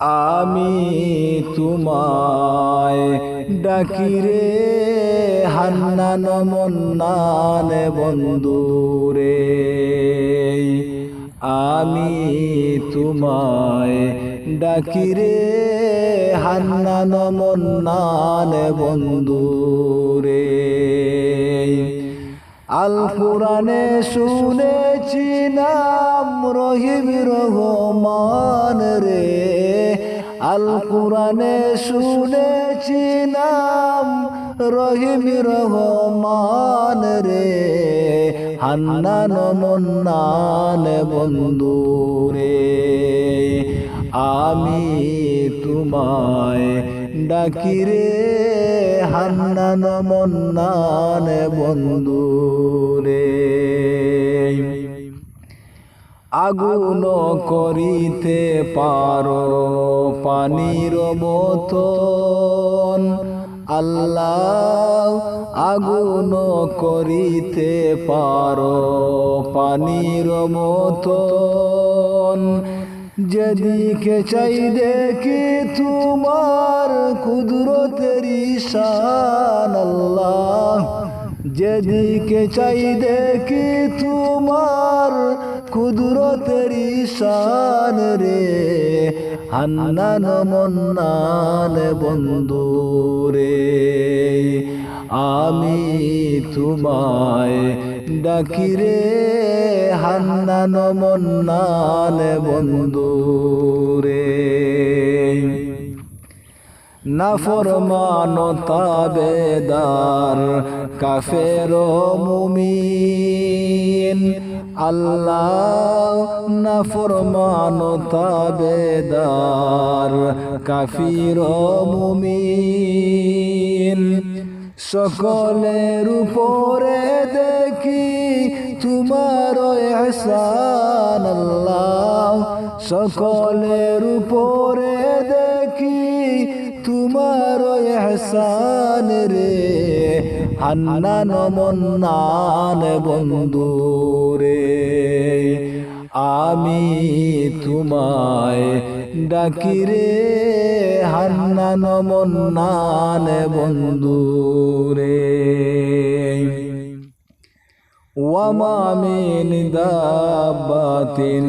আমি তোমায় ডাকিরে হান্নান মন্নান বন্ধুরে। আমি তোমায় ডাকিরে হান্নান মন্নান বন্ধুরে। আল কোরআনে শুনেছি নাম রহিম রহমান রে। আল কোরআনে শুনেছি নাম রহিম রহমান রে। হান্নান বন্ধু রে। আমি তোমায় ডাকি রে হান্নান মন্নান বন্ধু রে। আগুন করিতে পারো, পানির মতন আল্লাহ আগুন করিতে পারো, পানির মতন যেদিকে চাই দেখি তোমার কুদরতের শান আল্লাহ। যেদিকে চাই দেখি তোমার কুদরতের শান রে। হান্নান মন্নান বন্ধু রে। আমি তোমায় ডাকিরে হান্নান মন্নান বন্ধু রে। নাফরমানতা বেদার কাফের মুমিন। আল্লাহ নাফরমানতা বেদার কাফির মুমিন। সকলের উপরে দেখি তোমার এহসান আল্লাহ। সকলের উপরে দেখি তোমার এহসান রে। হান্নান মন্নান বন্ধু রে। আমি তোমায় ডাকিরে হান্নান মন্নান বন্ধু রে। ওয়ামা দাবাতিন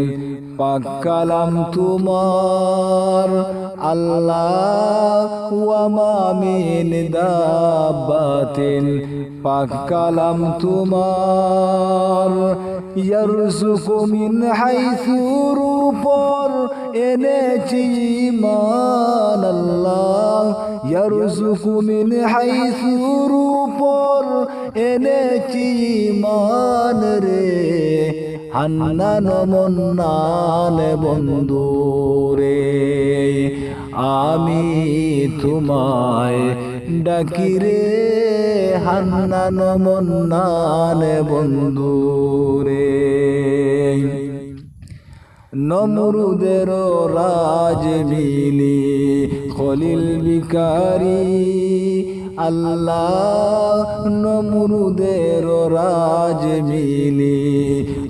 পাকালাম তোমার। আল্লাহ ওয়ামা মিন দাবাতিন পাকালাম তোমার। ইয়ারসুকু মিন হাইসুর এনেছি মান আল্লাহ। ইয়ারসুকু মিন হাইসুর এনেছি মান রে। মন্নান বন্ধু রে। আমি তোমায় ডাকিরে হান্নান মন্নান বন্ধু রে নমরুদের রাজ মিলি, খলিল বিকারি আল্লাহ নমরুদের রাজ মিলি,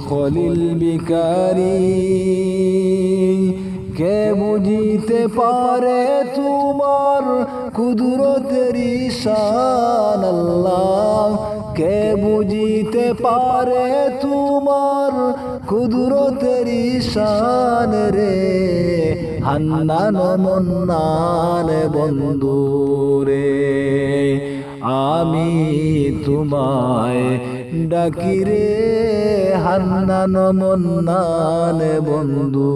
খলিল বিকারি বুঝিতে পারে তোমার কুদরতের শান আল্লাহ। কে বুঝিতে পারে তোমার কুদরতের শান রে? হান্নান মন্নান বন্ধু রে। আমি তোমায় ডাকিরে হান্নান মন্নান বন্ধু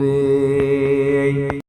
রে